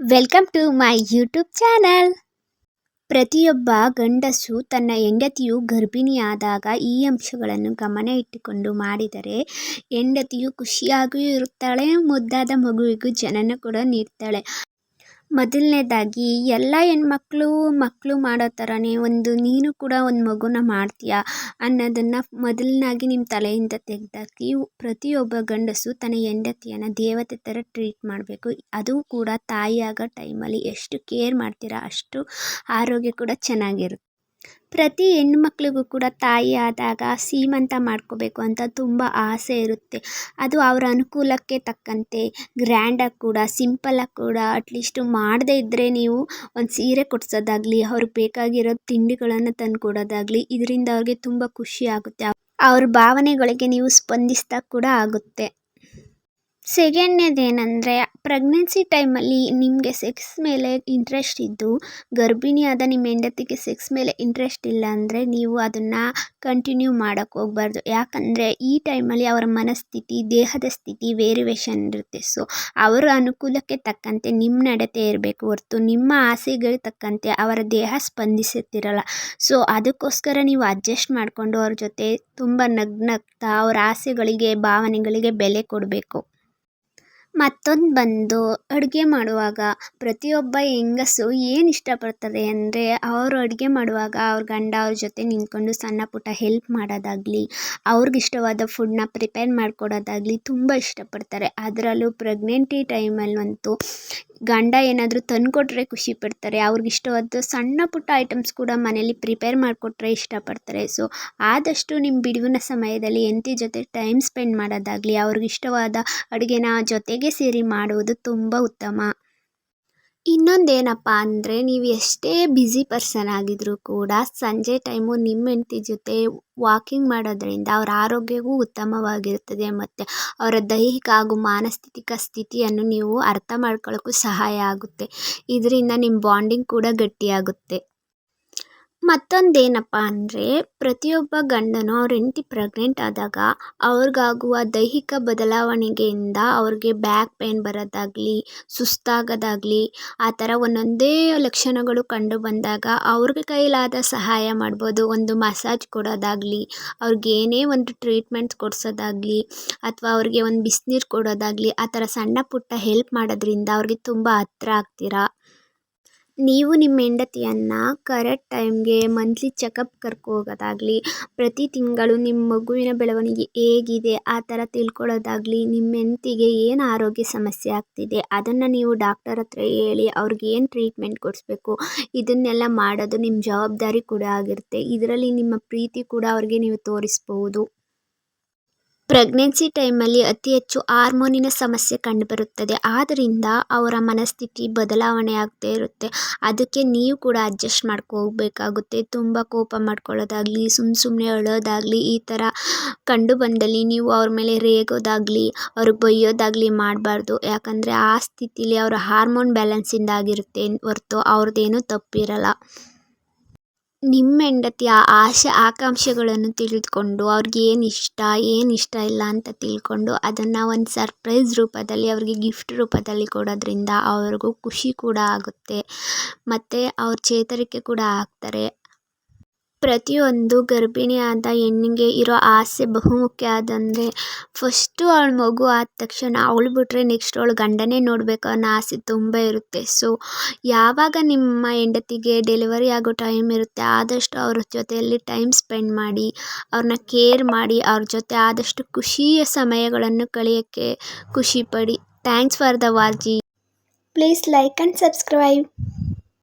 Welcome to my YouTube channel ಪ್ರತಿಯೊಬ್ಬ ಗಂಡಸು ತನ್ನ ಹೆಂಡತಿಯು ಗರ್ಭಿಣಿಯಾದಾಗ ಈ ಅಂಶಗಳನ್ನು ಗಮನ ಇಟ್ಟುಕೊಂಡು ಮಾಡಿದರೆ ಹೆಂಡತಿಯು ಖುಷಿಯಾಗಿಯೂ ಇರುತ್ತಾಳೆ, ಮುದ್ದಾದ ಮಗುವಿಗೂ ಜನನ ಕೂಡ ನೀಡ್ತಾಳೆ. ಮೊದಲನೇದಾಗಿ ಎಲ್ಲ ಹೆಣ್ಮಕ್ಳು ಮಕ್ಕಳು ಮಾಡೋ ಥರನೇ ಒಂದು ನೀನು ಕೂಡ ಒಂದು ಮಗುನ ಮಾಡ್ತೀಯ ಅನ್ನೋದನ್ನು ಮೊದಲನಾಗಿ ನಿಮ್ಮ ತಲೆಯಿಂದ ತೆಗೆದಾಕಿ ಪ್ರತಿಯೊಬ್ಬ ಗಂಡಸು ತನ್ನ ಹೆಂಡತಿಯನ್ನು ದೇವತೆ ಥರ ಟ್ರೀಟ್ ಮಾಡಬೇಕು. ಅದು ಕೂಡ ತಾಯಿಯಾಗೋ ಟೈಮಲ್ಲಿ ಎಷ್ಟು ಕೇರ್ ಮಾಡ್ತೀರಾ ಅಷ್ಟು ಆರೋಗ್ಯ ಕೂಡ ಚೆನ್ನಾಗಿರುತ್ತೆ. ಪ್ರತಿ ಹೆಣ್ಮಕ್ಳಿಗೂ ಕೂಡ ತಾಯಿ ಆದಾಗ ಸೀಮಂತ ಮಾಡ್ಕೋಬೇಕು ಅಂತ ತುಂಬ ಆಸೆ ಇರುತ್ತೆ. ಅದು ಅವರ ಅನುಕೂಲಕ್ಕೆ ತಕ್ಕಂತೆ ಗ್ರ್ಯಾಂಡಾಗಿ ಕೂಡ ಸಿಂಪಲಾಗಿ ಕೂಡ ಅಟ್ಲೀಸ್ಟು ಮಾಡದೇ ಇದ್ದರೆ ನೀವು ಒಂದು ಸೀರೆ ಕೊಡ್ಸೋದಾಗಲಿ, ಅವ್ರಿಗೆ ಬೇಕಾಗಿರೋ ತಿಂಡಿಗಳನ್ನು ತಂದು ಕೊಡೋದಾಗಲಿ, ಇದರಿಂದ ಅವ್ರಿಗೆ ತುಂಬ ಖುಷಿ ಆಗುತ್ತೆ. ಅವ್ರ ಭಾವನೆಗಳಿಗೆ ನೀವು ಸ್ಪಂದಿಸ್ತಾ ಕೂಡ ಆಗುತ್ತೆ. ಸೆಕೆಂಡ್ನೇದೇನೆಂದರೆ ಪ್ರೆಗ್ನೆನ್ಸಿ ಟೈಮಲ್ಲಿ ನಿಮಗೆ ಸೆಕ್ಸ್ ಮೇಲೆ ಇಂಟ್ರೆಸ್ಟ್ ಇದ್ದು, ಗರ್ಭಿಣಿಯಾದ ನಿಮ್ಮ ಹೆಂಡತಿಗೆ ಸೆಕ್ಸ್ ಮೇಲೆ ಇಂಟ್ರೆಸ್ಟ್ ಇಲ್ಲ ಅಂದರೆ ನೀವು ಅದನ್ನು ಕಂಟಿನ್ಯೂ ಮಾಡೋಕ್ಕೆ ಹೋಗ್ಬಾರ್ದು. ಯಾಕಂದರೆ ಈ ಟೈಮಲ್ಲಿ ಅವರ ಮನಸ್ಥಿತಿ, ದೇಹದ ಸ್ಥಿತಿ ವೇರಿವೇಷನ್ ಇರುತ್ತೆ ಸೊ ಅವರ ಅನುಕೂಲಕ್ಕೆ ತಕ್ಕಂತೆ ನಿಮ್ಮ ನಡತೆ ಇರಬೇಕು. ಹೊರ್ತು ನಿಮ್ಮ ಆಸೆಗಳಿಗೆ ತಕ್ಕಂತೆ ಅವರ ದೇಹ ಸ್ಪಂದಿಸುತ್ತಿರಲ್ಲ. ಸೊ ಅದಕ್ಕೋಸ್ಕರ ನೀವು ಅಡ್ಜಸ್ಟ್ ಮಾಡಿಕೊಂಡು ಅವ್ರ ಜೊತೆ ತುಂಬ ನಗ್ನಗ್ತಾ, ಅವರ ಆಸೆಗಳಿಗೆ, ಭಾವನೆಗಳಿಗೆ ಬೆಲೆ ಕೊಡಬೇಕು. ಮತ್ತೊಂದು ಬಂದು ಅಡುಗೆ ಮಾಡುವಾಗ ಪ್ರತಿಯೊಬ್ಬ ಹೆಂಗಸು ಏನು ಇಷ್ಟಪಡ್ತಾರೆ ಅಂದರೆ ಅವರು ಅಡುಗೆ ಮಾಡುವಾಗ ಅವ್ರ ಗಂಡ ಅವ್ರ ಜೊತೆ ನಿಂತ್ಕೊಂಡು ಸಣ್ಣ ಪುಟ್ಟ ಹೆಲ್ಪ್ ಮಾಡೋದಾಗಲಿ ಅವ್ರಿಗಿಷ್ಟವಾದ ಫುಡ್ನ ಪ್ರಿಪೇರ್ ಮಾಡಿಕೊಡೋದಾಗ್ಲಿ ತುಂಬ ಇಷ್ಟಪಡ್ತಾರೆ. ಅದರಲ್ಲೂ ಪ್ರೆಗ್ನೆಂಟಿ ಟೈಮಲ್ಲಂತೂ ಗಂಡ ಏನಾದರೂ ತಂದುಕೊಟ್ರೆ ಖುಷಿ ಪಡ್ತಾರೆ, ಅವ್ರಿಗೆ ಇಷ್ಟವಾದ ಸಣ್ಣ ಪುಟ್ಟ ಐಟಮ್ಸ್ ಕೂಡ ಮನೇಲಿ ಪ್ರಿಪೇರ್ ಮಾಡಿಕೊಟ್ರೆ ಇಷ್ಟಪಡ್ತಾರೆ. ಸೊ ಆದಷ್ಟು ನಿಮ್ಮ ಬಿಡುವಿನ ಸಮಯದಲ್ಲಿ ಹೆಂಡ್ತಿ ಜೊತೆ ಟೈಮ್ ಸ್ಪೆಂಡ್ ಮಾಡೋದಾಗಲಿ, ಅವ್ರಿಗೆ ಇಷ್ಟವಾದ ಅಡುಗೆನ ಜೊತೆಗೆ ಸೇರಿ ಮಾಡುವುದು ತುಂಬ ಉತ್ತಮ. ಇನ್ನೊಂದೇನಪ್ಪ ಅಂದರೆ ನೀವು ಎಷ್ಟೇ ಬ್ಯುಸಿ ಪರ್ಸನ್ ಆಗಿದ್ದರೂ ಕೂಡ ಸಂಜೆ ಟೈಮು ನಿಮ್ಮ ಹೆಂಡ್ತಿ ಜೊತೆ ವಾಕಿಂಗ್ ಮಾಡೋದರಿಂದ ಅವರ ಆರೋಗ್ಯವೂ ಉತ್ತಮವಾಗಿರುತ್ತದೆ ಮತ್ತು ಅವರ ದೈಹಿಕ ಹಾಗೂ ಮಾನಸ್ಥಿತಿಕ ಸ್ಥಿತಿಯನ್ನು ನೀವು ಅರ್ಥ ಮಾಡ್ಕೊಳ್ಳೋಕ್ಕೂ ಸಹಾಯ ಆಗುತ್ತೆ. ಇದರಿಂದ ನಿಮ್ಮ ಬಾಂಡಿಂಗ್ ಕೂಡ ಗಟ್ಟಿಯಾಗುತ್ತೆ. ಮತ್ತೊಂದೇನಪ್ಪ ಅಂದರೆ, ಪ್ರತಿಯೊಬ್ಬ ಗಂಡನು ಅವ್ರ ಹೆಂಡ್ತಿ ಪ್ರೆಗ್ನೆಂಟ್ ಆದಾಗ ಅವ್ರಿಗಾಗುವ ದೈಹಿಕ ಬದಲಾವಣೆಗೆಯಿಂದ ಅವ್ರಿಗೆ ಬ್ಯಾಕ್ ಪೇನ್ ಬರೋದಾಗಲಿ, ಸುಸ್ತಾಗೋದಾಗಲಿ, ಆ ಥರ ಒಂದೊಂದೇ ಲಕ್ಷಣಗಳು ಕಂಡು ಬಂದಾಗ ಅವ್ರಿಗೆ ಕೈಲಾದ ಸಹಾಯ ಮಾಡ್ಬೋದು, ಒಂದು ಮಸಾಜ್ ಕೊಡೋದಾಗಲಿ, ಅವ್ರಿಗೆ ಏನೇ ಒಂದು ಟ್ರೀಟ್ಮೆಂಟ್ ಕೊಡಿಸೋದಾಗ್ಲಿ, ಅಥವಾ ಅವ್ರಿಗೆ ಒಂದು ಬಿಸಿನೀರು ಕೊಡೋದಾಗಲಿ, ಆ ಥರ ಸಣ್ಣ ಪುಟ್ಟ ಹೆಲ್ಪ್ ಮಾಡೋದ್ರಿಂದ ಅವ್ರಿಗೆ ತುಂಬ ಹತ್ರ ಆಗ್ತೀರಾ? ನೀವು ನಿಮ್ಮ ಹೆಂಡತಿಯನ್ನು ಕರೆಕ್ಟ್ ಟೈಮ್ಗೆ ಮಂತ್ಲಿ ಚೆಕಪ್ ಕರ್ಕೊ ಹೋಗೋದಾಗ್ಲಿ, ಪ್ರತಿ ತಿಂಗಳು ನಿಮ್ಮ ಮಗುವಿನ ಬೆಳವಣಿಗೆ ಹೇಗಿದೆ, ಆ ಥರ ತಿಳ್ಕೊಳ್ಳೋದಾಗಲಿ ನಿಮ್ಮ ಹೆಂಡ್ತಿಗೆ ಏನು ಆರೋಗ್ಯ ಸಮಸ್ಯೆ ಆಗ್ತಿದೆ, ಅದನ್ನು ನೀವು ಡಾಕ್ಟರ್ ಹತ್ರ ಹೇಳಿ ಅವ್ರಿಗೆ ಏನು ಟ್ರೀಟ್ಮೆಂಟ್ ಕೊಡಿಸ್ಬೇಕು, ಇದನ್ನೆಲ್ಲ ಮಾಡೋದು ನಿಮ್ಮ ಜವಾಬ್ದಾರಿ ಕೂಡ ಆಗಿರುತ್ತೆ. ಇದರಲ್ಲಿ ನಿಮ್ಮ ಪ್ರೀತಿ ಕೂಡ ಅವ್ರಿಗೆ ನೀವು ತೋರಿಸ್ಬೋದು ಪ್ರೆಗ್ನೆನ್ಸಿ ಟೈಮಲ್ಲಿ ಅತಿ ಹೆಚ್ಚು ಹಾರ್ಮೋನಿನ ಸಮಸ್ಯೆ ಕಂಡುಬರುತ್ತದೆ. ಆದ್ದರಿಂದ ಅವರ ಮನಸ್ಥಿತಿ ಬದಲಾವಣೆ ಆಗ್ತಾ ಇರುತ್ತೆ. ಅದಕ್ಕೆ ನೀವು ಕೂಡ ಅಡ್ಜಸ್ಟ್ ಮಾಡ್ಕೋಬೇಕಾಗುತ್ತೆ. ತುಂಬ ಕೋಪ ಮಾಡ್ಕೊಳ್ಳೋದಾಗಲಿ ಸುಮ್ಮ ಸುಮ್ಮನೆ ಅಳೋದಾಗಲಿ, ಈ ಥರ ಕಂಡು ಬಂದಲ್ಲಿ ನೀವು ಅವ್ರ ಮೇಲೆ ರೇಗೋದಾಗಲಿ, ಅವ್ರಿಗೆ ಬೈಯೋದಾಗಲಿ ಮಾಡಬಾರ್ದು. ಯಾಕಂದರೆ ಆ ಸ್ಥಿತಿಲಿ ಅವರ ಹಾರ್ಮೋನ್ ಬ್ಯಾಲೆನ್ಸಿಂದ ಆಗಿರುತ್ತೆ ಹೊರ್ತು ಅವ್ರದ್ದೇನೂ ತಪ್ಪಿರಲ್ಲ. ನಿಮ್ಮ ಹೆಂಡತಿಯ ಆಸೆ ಆಕಾಂಕ್ಷೆಗಳನ್ನು ತಿಳಿದುಕೊಂಡು ಅವ್ರಿಗೆ ಏನು ಇಷ್ಟ ಏನು ಇಷ್ಟ ಇಲ್ಲ ಅಂತ ತಿಳ್ಕೊಂಡು ಅದನ್ನು ಒಂದು ಸರ್ಪ್ರೈಸ್ ರೂಪದಲ್ಲಿ, ಅವ್ರಿಗೆ ಗಿಫ್ಟ್ ರೂಪದಲ್ಲಿ ಕೊಡೋದ್ರಿಂದ ಅವ್ರಿಗೂ ಖುಷಿ ಕೂಡ ಆಗುತ್ತೆ. ಮತ್ತು ಅವ್ರ ಚೇತರಿಕೆ ಕೂಡ ಆಗ್ತಾರೆ. ಪ್ರತಿಯೊಂದು ಗರ್ಭಿಣಿಯಾದ ಹೆಣ್ಣಿಗೆ ಇರೋ ಆಸೆ ಬಹುಮುಖ್ಯ ಅದಂದರೆ ಫಸ್ಟು ಅವ್ಳ ಮಗು ಆದ ತಕ್ಷಣ ಅವಳು ಬಿಟ್ಟರೆ ನೆಕ್ಸ್ಟ್ ಅವಳು ಗಂಡನೇ ನೋಡಬೇಕು ಅನ್ನೋ ಆಸೆ ತುಂಬ ಇರುತ್ತೆ. ಸೊ ಯಾವಾಗ ನಿಮ್ಮ ಹೆಂಡತಿಗೆ ಡೆಲಿವರಿ ಆಗೋ ಟೈಮ್ ಇರುತ್ತೆ, ಆದಷ್ಟು ಅವ್ರ ಜೊತೆಯಲ್ಲಿ ಟೈಮ್ ಸ್ಪೆಂಡ್ ಮಾಡಿ ಅವ್ರನ್ನ ಕೇರ್ ಮಾಡಿ, ಅವ್ರ ಜೊತೆ ಆದಷ್ಟು ಖುಷಿಯ ಸಮಯಗಳನ್ನು ಕಳೆಯೋಕ್ಕೆ ಖುಷಿಪಡಿ ಥ್ಯಾಂಕ್ಸ್ ಫಾರ್ ದ ವಾಜಿ ಪ್ಲೀಸ್ ಲೈಕ್ ಆ್ಯಂಡ್ ಸಬ್ಸ್ಕ್ರೈಬ್